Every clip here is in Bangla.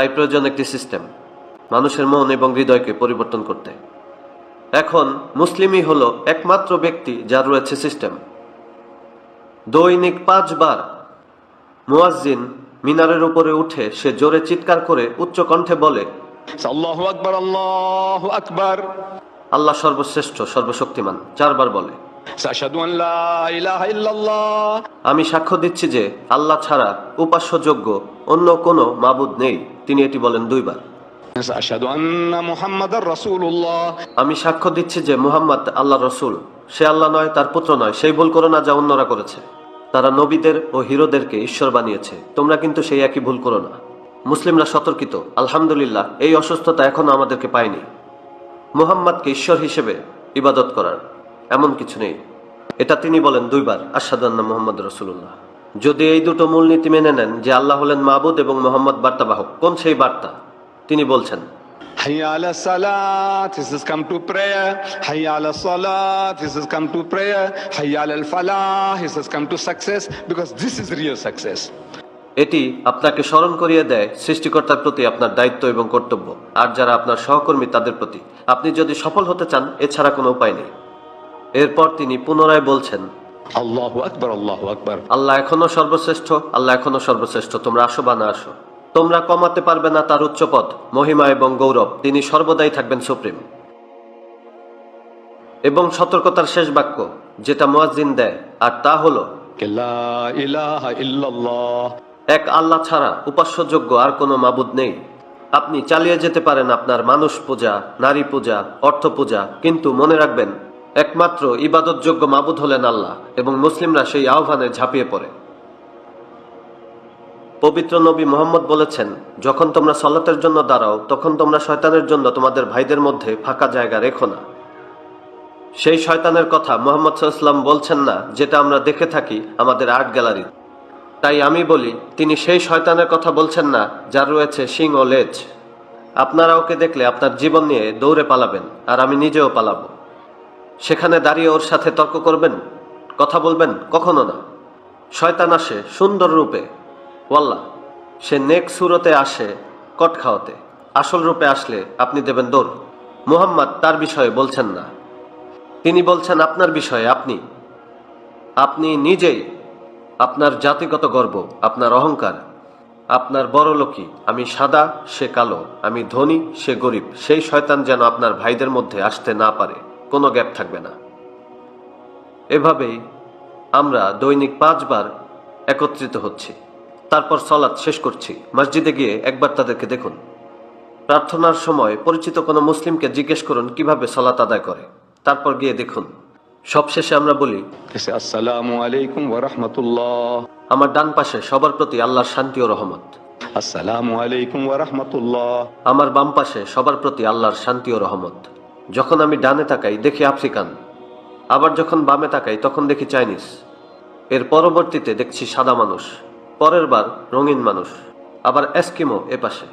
তাই প্রয়োজন একটি সিস্টেম মানুষের মন এবং হৃদয়কে পরিবর্তন করতে। এখন মুসলিমই হলো একমাত্র ব্যক্তি যার রয়েছে সিস্টেম। দৈনিক পাঁচবার মুয়াজ্জিন মিনারের উপরে উঠে সে জোরে চিৎকার করে উচ্চ কণ্ঠে বলে আল্লাহু আকবার আল্লাহু আকবার। আল্লাহ সর্বশ্রেষ্ঠ সর্বশক্তিমান চারবার বলে। আমি সাক্ষ্য দিচ্ছি যে আল্লাহ ছাড়া উপাস্যযোগ্য অন্য কোনো মাবুদ নেই। তিনি এটি বলেন দুইবার। আমি সাক্ষ্য দিচ্ছি যে মুহাম্মদ আল্লাহ রসুল। সে আল্লাহ নয় তার পুত্র নয়। সেই ভুল করো না যা অন্যরা করেছে। তারা নবীদের ও হিরোদেরকে ঈশ্বর বানিয়েছে। তোমরা কিন্তু সেই একই ভুল করো না। মুসলিমরা সতর্কিত। আলহামদুলিল্লাহ এই অসুস্থতা এখনও আমাদেরকে পায়নি। মুহাম্মদকে ঈশ্বর হিসেবে ইবাদত করার। এমন কিছু নেই এটা তিনি বলেন দুইবার আসাদান্না মোহাম্মদ রসুল্লাহ যদি এই দুটো মূলনীতি মেনে নেন যে আল্লাহ হলেন মাবুদ এবং মোহাম্মদ বার্তাবাহক কোন সেই বার্তা তিনি বলছেন Hayya ala salat, this has come to prayer. Hayya ala salat, this has come to prayer. Hayya ala falah, this has come to success because this is real success. এটি আপনাকে স্মরণ করিয়ে দেয় সৃষ্টিকর্তার প্রতি আপনার দায়িত্ব এবং কর্তব্য আর যারা আপনার সহকর্মী তাদের প্রতি আপনি যদি সফল হতে চান এছাড়া কোনো উপায় নেই এরপর তিনি পুনরায় বলছেন Allahu akbar, Allahu akbar. আল্লাহ এখনও সর্বশ্রেষ্ঠ আল্লাহ এখনও সর্বশ্রেষ্ঠ তোমরা আসো বা না আসো তোমরা কমাতে পারবে না তার উচ্চপদ মহিমা এবং গৌরব তিনি সর্বদাই থাকবেন সুপ্রিম এবং সতর্কতার শেষ বাক্য যেটা মুয়াজ্জিন দেয় আর তা হলো. এক আল্লাহ ছাড়া উপাস্যযোগ্য আর কোনো মাবুদ নেই আপনি চালিয়ে যেতে পারেন আপনার মানুষ পূজা নারী পূজা অর্থ পূজা কিন্তু মনে রাখবেন একমাত্র ইবাদতযোগ্য মাবুদ হলেন আল্লাহ এবং মুসলিমরা সেই আহ্বানে ঝাঁপিয়ে পড়ে। পবিত্র নবী মোহাম্মদ বলেছেন, যখন তোমরা সলাতের জন্য দাঁড়াও, তখন তোমরা শয়তানের জন্য তোমাদের ভাইদের মধ্যে ফাঁকা জায়গা রেখো না। সেই শয়তানের কথা মোহাম্মদ সাল্লাম বলছেন না, যেটা আমরা দেখে থাকি আমাদের আর্ট গ্যালারি তাই আমি বলি, তিনি সেই শয়তানের কথা বলছেন না, যার রয়েছে শিং ও লেজ। আপনারা ওকে দেখলে আপনার জীবন নিয়ে দৌড়ে পালাবেন, আর আমি নিজেও পালাবো। সেখানে দাঁড়িয়ে ওর সাথে তর্ক করবেন, কথা বলবেন, কখনো না। শয়তান আসে সুন্দর রূপে। ওয়াল্লা সে নেক সুরতে আসে কট খাওয়াতে। আসল রূপে আসলে আপনি দেবেন দৌড়। মুহাম্মদ তার বিষয়ে বলছেন না। তিনি বলছেন, আপনার বিষয়ে আপনি। আপনি নিজেই আপনার জাতিগত গর্ব, আপনার অহংকার, আপনার বড় লোকই। আমি সাদা, সে কালো। আমি ধনী, সে গরিব। সেই শয়তান যেন আপনার ভাইদের মধ্যে আসতে না পারে। কোনো গ্যাপ থাকবে না। এভাবেই আমরা দৈনিক পাঁচবার একত্রিত হচ্ছি। তারপর সলাৎ শেষ করছি। মসজিদে গিয়ে একবার তাদেরকে দেখুন। প্রার্থনার সময় পরিচিত কোনো মুসলিমকে জিজ্ঞেস করুন কীভাবে সলাৎ আদায় করে? তারপর গিয়ে দেখুন। সবশেষে আমরা বলি Assalamu alaikum wa আমার ডান পাশে সবার প্রতি আল্লাহর শান্তি ও রহমত। alaikum wa rahmatullah. আমার বাম পাশে সবার প্রতি আল্লাহর শান্তি ও রহমত। যখন আমি ডানে তাকাই, দেখি আফ্রিকান। আবার যখন বামে তাকাই, তখন দেখি চাইনিজ। এর পরবর্তীতে দেখছি সাদা মানুষ। পরের বার রঙিন মানুষ। আবার এস্কিমো এ পাশে।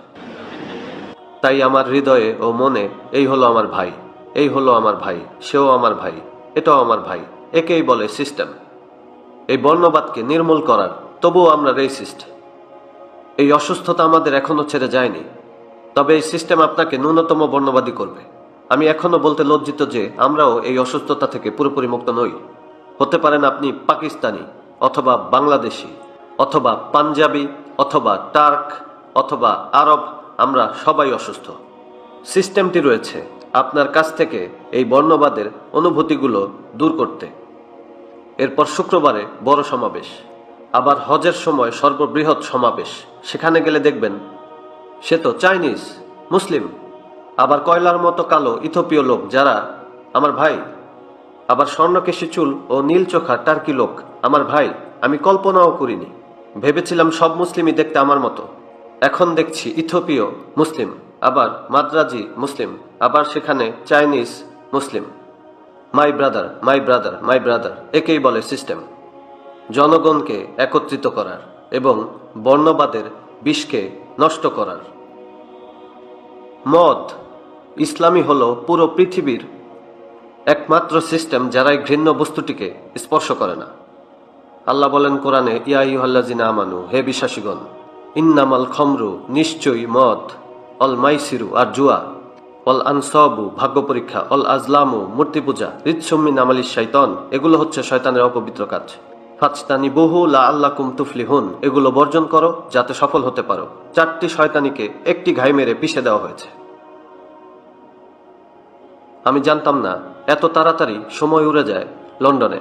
তাই আমার হৃদয়ে ও মনে, এই হলো আমার ভাই, এই হলো আমার ভাই, সেও আমার ভাই, এটাও আমার ভাই, একেই বলে সিস্টেম। এই বর্ণবাদকে নির্মূল করার, তবুও আমরা রেসিস্ট এই অসুস্থতা আমাদের এখনও ছেড়ে যায়নি। তবে এই সিস্টেম আপনাকে ন্যূনতম বর্ণবাদী করবে। আমি এখনও বলতে লজ্জিত যে আমরাও এই অসুস্থতা থেকে পুরোপুরি মুক্ত নই। হতে পারেন আপনি পাকিস্তানি অথবা বাংলাদেশি অথবা পাঞ্জাবি অথবা টার্ক অথবা আরব, আমরা সবাই অসুস্থ। সিস্টেমটি রয়েছে আপনার কাছ থেকে এই বর্ণবাদের অনুভূতিগুলো দূর করতে। এরপর শুক্রবারে বড় সমাবেশ, আবার হজের সময় সর্ববৃহৎ সমাবেশ। সেখানে গেলে দেখবেন, সে তো চাইনিজ, মুসলিম। আবার কয়লার মতো কালো ইথোপীয় লোক যারা, আমার ভাই, আবার স্বর্ণকেশী চুল ও নীল চোখা টার্কি লোক, আমার ভাই, আমি কল্পনাও করিনি। ভেবেছিলাম সব মুসলিমই দেখতে আমার মতো। এখন দেখছি ইথোপীয় মুসলিম, আবার মাদ্রাজি মুসলিম, আবার সেখানে Chinese Muslim. My brother my brother my brother, একেই বলে সিস্টেম। জনগণকে একত্রিত করার এবং বর্ণবাদের বিষকে নষ্ট করার। মদ ইসলামী হলো পুরো পৃথিবীর একমাত্র সিস্টেম যারা এই ঘৃণ্য বস্তুটিকে স্পর্শ করে না। আল্লাহ বলেন কোরআনে, ইয়া ইউহাল্লাজিনা আমানু, হে বিশ্বাসীগণ, ইন্নামাল খমরু নিশ্চয়ই মদ, অল মাইসিরু আর জুয়া, অল আনসবু ভাগ্য পরীক্ষা, অল আজলামু মূর্তি পূজা, রিৎসম্মি নামালি শৈতন এগুলো হচ্ছে শয়তানের অপবিত্র কাজ। ফাচতানি বহু লা আল্লাহ কুম তুফলিহুন, এগুলো বর্জন করো যাতে সফল হতে পারো। চারটি শয়তানিকে একটি ঘাই মেরে পিষে দেওয়া হয়েছে। আমি জানতাম না, এত তাড়াতাড়ি সময় উড়ে যায় লন্ডনে।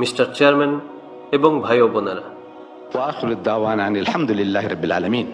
মিস্টার চেয়ারম্যান এবং ভাই ও বোনেরা। আলহামদুলিল্লাহ রবিল আলমিন।